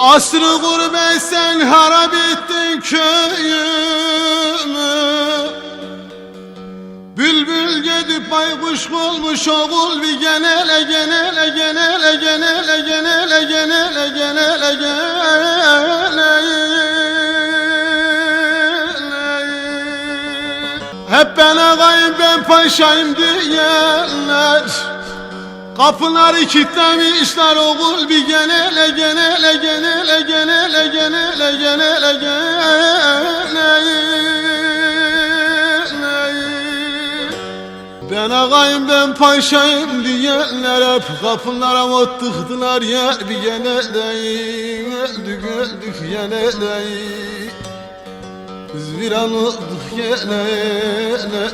Asrı gurbet sen harap ettin köyümü. Bülbül gidip baykuş olmuş oğul bir genele genele genele genele genele genele genele genele. Hep ben ağayım ben paşayım diyenler Kapıları kilitlemişler oğul bir genele genele genele genele genele genele genele. Ben ağayım ben paşayım diyenler hep kapılara mot tıktılar yer bir genele Öldük öldük genele Biz bir an olduk genele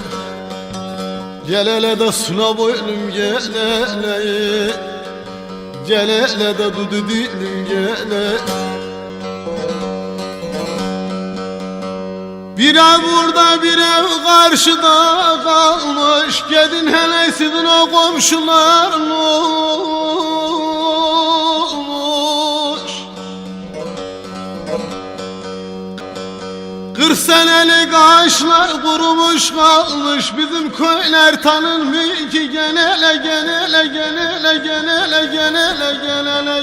Gel hele de suna boynum gel hele Gel hele de dudu dilim gel hele Bir ev burada bir ev karşıda kalmış. Gedin hele sizin o komşuların olmuş Kırk senelik ağaçlar kurumuş kalmış. Bizim köyler tanınmıyor ki. Genele genele genele genele genele genele genele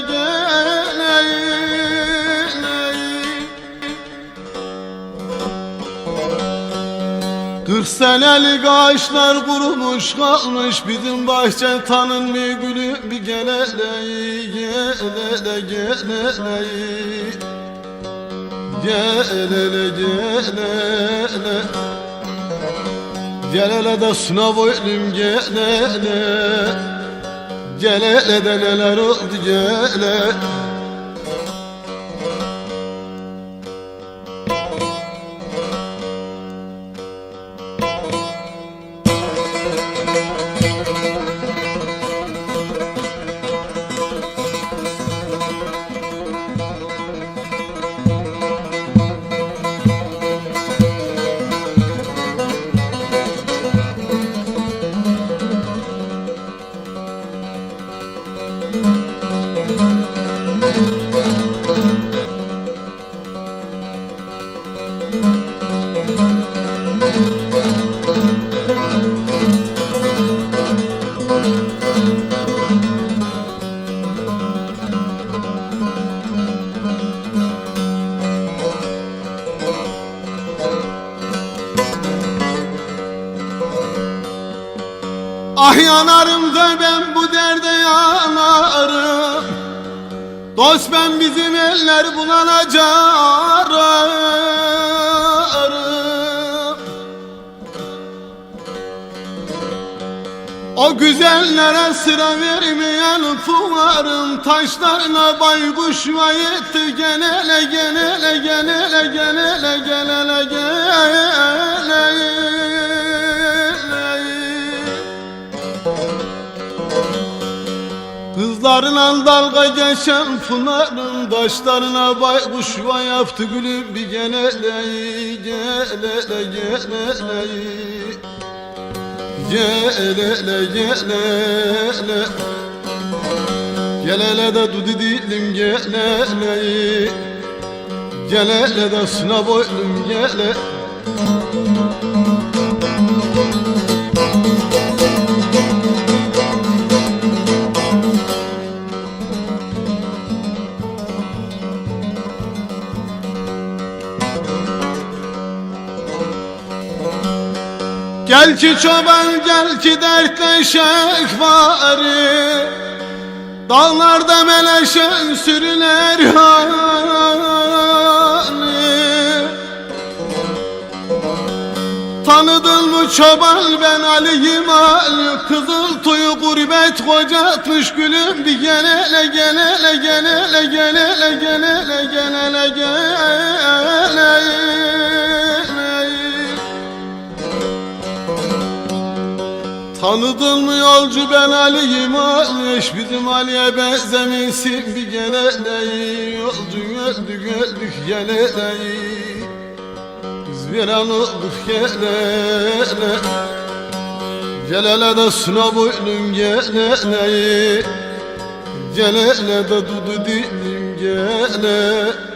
Kırk senelik ağaçlar kurumuş kalmış. Bizim bahçe tanınmıyor gülüm. Bir genele genele genele gel ele gel ele Gel ele de sınav elim gel ele Gel ele de neler oldu gel ele Ah yanarım da ben bu derde yanarım. Dost ben bizim eller bulana O güzellere sıra vermeyen fuvarım Taşlarına baykuş vayetti genele genele genele genele genele genele Kızlarla dalga geçen pınarın Taşlarına baykuş yuva yaptı gülüm bir genele gele le gele le Gele le de du didilim gele le Gele le de sına boylum gele Gel ki çoban gel ki dertleşek varı Dağlarda meleşen sürüler hani. Tanıdın mı çoban ben Ali'yim Ali Kızıl tuyu gurbet kocatmış gülüm. Bir gel hele gel hele gel hele gel hele Tanıdın mı yolcu ben Ali'yim? Aliş Bizim Ali'ye benzemişsin. Bir geleneği Yolcu öldük öldük geleneği Biz bir an olduk gelene Gelele de suna boynum gelene Gelele de dudu dilim gelene hele